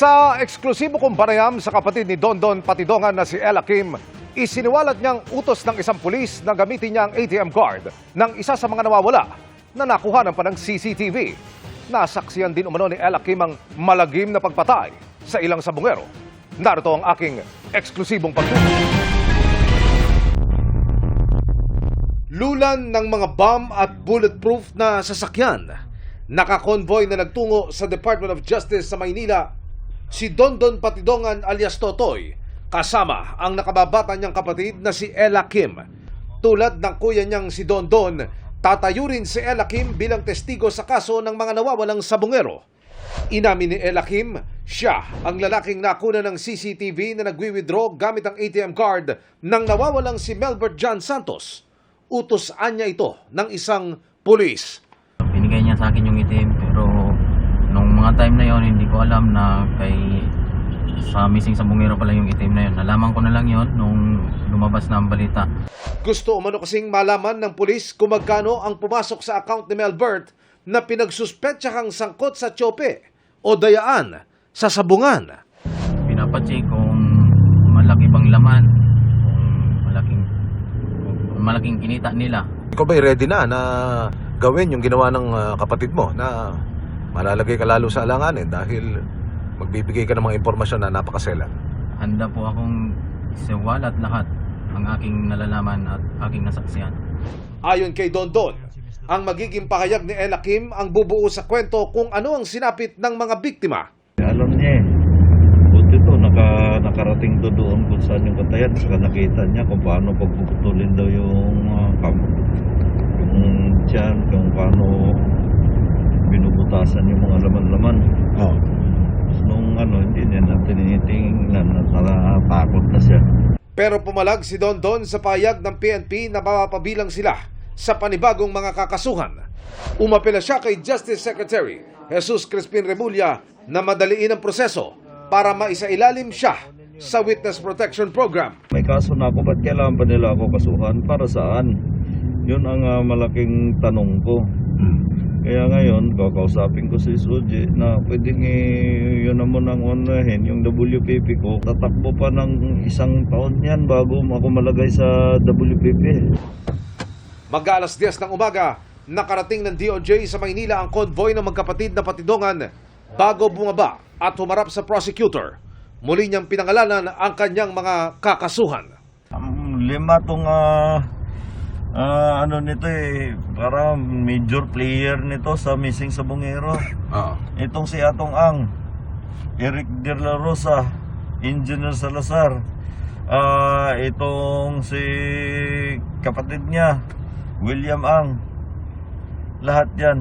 Sa eksklusibo kong panayam sa kapatid ni Don Don Patidongan na si Ella Kim, isiniwalat niyang utos ng isang pulis na gamitin niya ang ATM card ng isa sa mga nawawala na nakuha ng CCTV. Nasaksiyan din umano ni Ella Kim ang malagim na pagpatay sa ilang sabungero. Narito ang aking eksklusibong pagtutok. Lulan ng mga bomb at bulletproof na sasakyan. Nakakonvoy na nagtungo sa Department of Justice sa Maynila si Dondon Patidongan alias Totoy kasama ang nakababata niyang kapatid na si Ella Kim. Tulad ng kuya niyang si Dondon, tatayo rin si Ella Kim bilang testigo sa kaso ng mga nawawalang sabungero. Inamin ni Ella Kim, siya ang lalaking nakuna ng CCTV na nagwi-withdraw gamit ang ATM card ng nawawalang si Melbert John Santos. Utos-an niya ito ng isang pulis. Binigay niya sa akin yung itim pero nung mga time na yon hindi ko alam na kay sa missing sa bungero pala yung itim na yon. Nalaman ko na lang yon nung lumabas na ang balita. Gusto umano kasing malaman ng pulis kung magkano ang pumasok sa account ni Melbert na pinagsuspetsahang sangkot sa tsope o dayaan sa sabungan. Pinapacheck kung malaki bang laman, kung malaking kung malaking kinita nila. Ikaw ba'y ready na na gawin yung ginawa ng ah, kapatid mo na malalagay ka lalo sa alanganin dahil magbibigay ka ng mga impormasyon na napakaselan? Handa po akong siwalat lahat ang aking nalalaman at aking nasaksiyan. Ayon kay Don Don, ang magiging pahayag ni Ella Kim ang bubuo sa kwento kung ano ang sinapit ng mga biktima. Alam niya eh. Buti to, naka, nakarating to doon kung saan yung katayan. Saka nakita niya kung paano pagpuputulin daw yung uh, kam, yung tiyan, kung paano binubutasan yung mga laman-laman. Oo. Tapos nung ano, hindi niya na tinitingnan at natatakot na siya. Pero pumalag si Don Don sa pahayag ng PNP na mapapabilang sila sa panibagong mga kakasuhan. Umapela siya kay Justice Secretary Jesus Crispin Remulla na madaliin ang proseso para maisailalim siya sa Witness Protection Program. May kaso na ako, ba't kailangan pa nila ako kasuhan? Para saan? Yun ang ah, malaking tanong ko. Kaya ngayon, kakausapin ko si Suji na pwedeng eh, yun naman ang unahin, yung WPP ko. Tatakbo pa ng isang taon yan bago ako malagay sa WPP. Mag-alas 10 ng umaga, nakarating ng DOJ sa Maynila ang convoy ng magkapatid na patidongan bago bumaba at humarap sa prosecutor. Muli niyang pinangalanan ang kanyang mga kakasuhan. Ang lima tong ah, ah, ano nito eh, para major player nito sa missing sa Bungero. Oo. Itong si Atong Ang, Eric De La Rosa, Engineer Salazar, ah itong si kapatid niya, William Ang, lahat yan.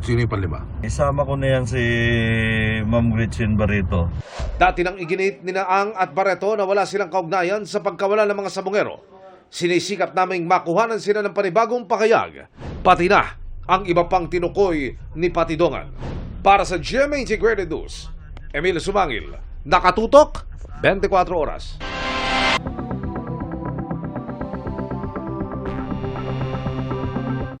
Sino yung panlima? Isama ko na yan si Ma'am Gretchen Barreto. Dati nang iginit ni Naang at Barreto na wala silang kaugnayan sa pagkawala ng mga sabungero. Sinisikap naming makuhanan sila ng panibagong pakayag, pati na ang iba pang tinukoy ni Patidongan. Para sa GMA Integrated News, Emil Sumangil, nakatutok 24 oras.